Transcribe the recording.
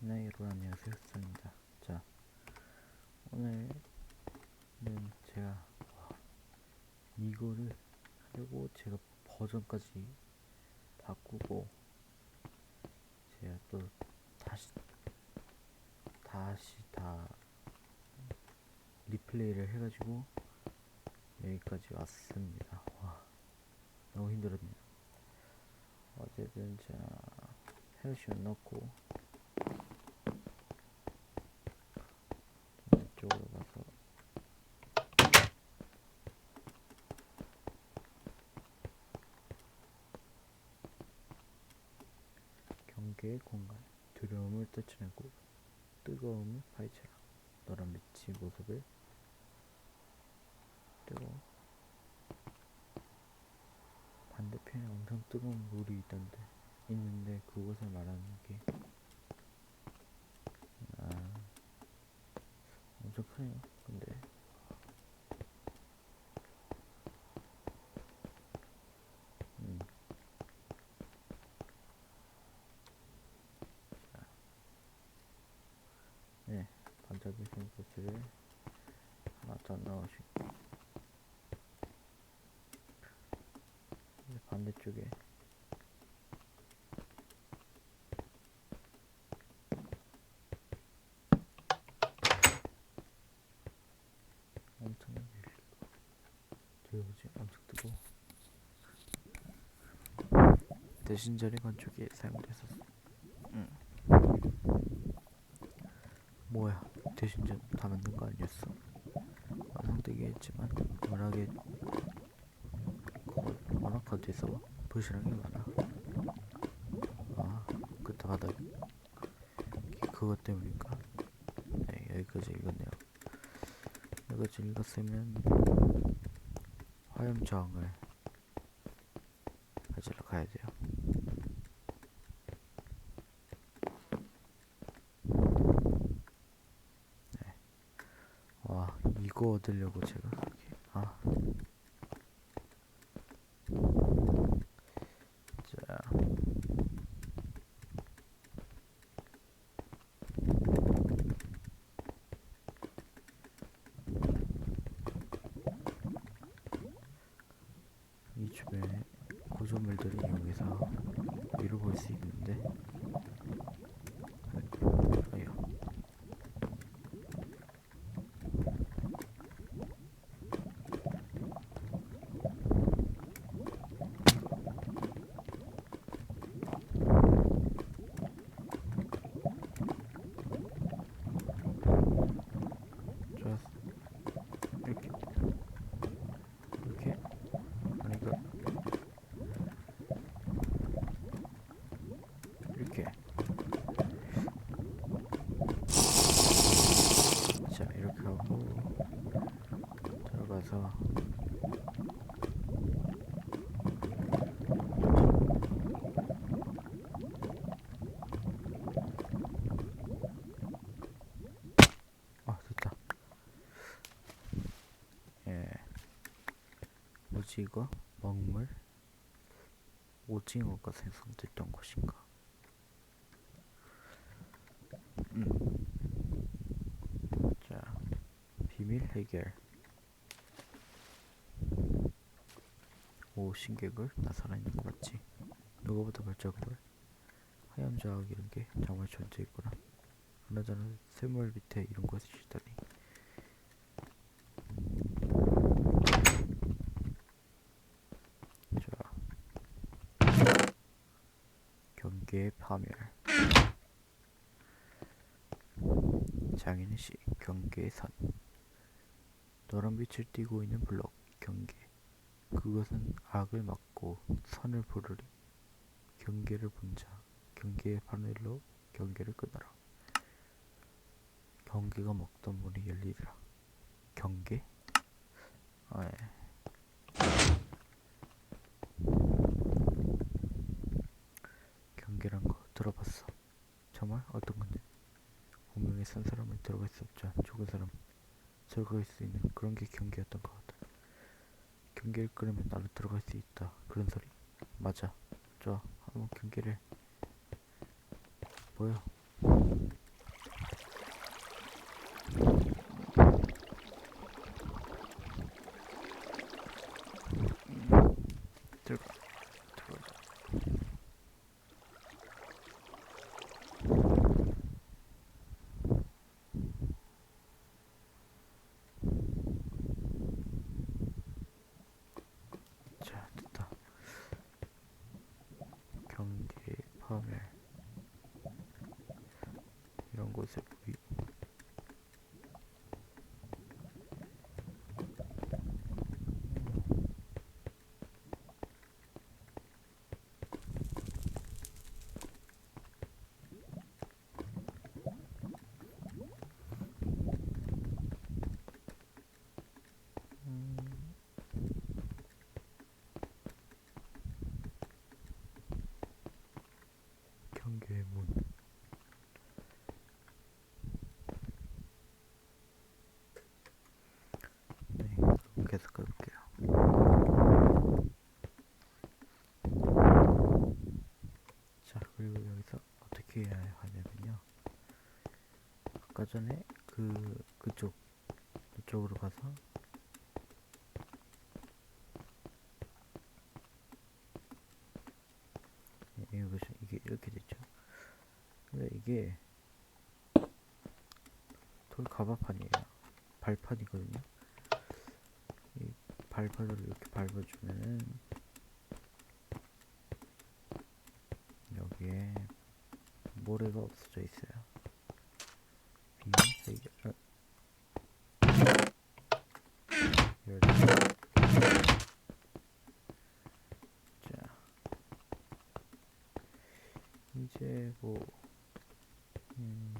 네, 여러분 안녕하세요. 수입니다 자, 오늘은 제가 와, 이거를 하려고 제가 버전까지 바꾸고 제가 또 다시 다시 다 리플레이를 해가지고 여기까지 왔습니다. 와, 너무 힘들었네요. 어쨌든 자 헤어샷 넣고 이쪽으로 가서 경계의 공간 두려움을 떨쳐내고 뜨거움을 파헤쳐라 너란 빛의 모습을 뜨거워 반대편에 엄청 뜨거운 물이 있던데 있는데 그것을 말하는 게 아, 엄청 크네요. 근데 음. 자. 네, 반짝 이는 꽃을 하나 더 이제 반대쪽에 엄청 들어오지 엄청 뜨고 대신 자리 건축에 사용됐었어. 응. 뭐야 대신 전 다 만든 거 아니었어? 완성되게 했지만 워낙에 거- 워낙 어디서 부실한 게 많아. 아 그때 바닥 그것 때문인가? 네 여기까지 읽었네요. 여기까지 읽었으면 화염 저항을 가지러 가야 돼요. 와 이거 얻으려고 제가 아. 자. 이 주변에 고조물들을 이용해서 위로 볼 수 있는데 아유 좋았어 이렇게 이렇게 아니 그 이렇게. 자 이렇게 하고 들어가서 아 됐다. 예. 이거? 먹물? 오징어가 생성됐던 곳인가 음. 자, 비밀 해결. 오, 신객을 나 살아있는 거 맞지? 누구보다 발자국을 하얀 자학 이런 게 정말 존재했구나. 그나저나 샘물 밑에 이런 것이 있다니. 자, 경계의 파멸. 장인의 시 경계의 선. 노란 빛을 띠고 있는 블록 경계. 그것은 악을 막고 선을 부르리. 경계를 본 자 경계의 바늘로 경계를 끊어라. 경계가 먹던 문이 열리리라. 경계? 아, 예. 경계란 거 들어봤어 정말 어떤 건데 분명히 산 사람은 들어갈 수 없죠. 죽은 사람 들어갈 수 있는 그런 게 경계였던 것 같아. 경계를 끊으면 나도 들어갈 수 있다. 그런 소리. 맞아. 저 한번 경계를 보여. 곳에 보이. 경계의 문. 네, 그럼 계속 가볼게요. 자, 그리고 여기서 어떻게 하냐면요. 아까 전에 그, 그쪽, 그쪽으로 가서 예, 여기 보시면 이게 이렇게 됐죠. 근데 이게 돌 가바판이에요. 발판이거든요. 이 발판으로 이렇게 밟아주면은 여기에 모래가 없어져 있어요. 열자. 자. 이제 뭐 음,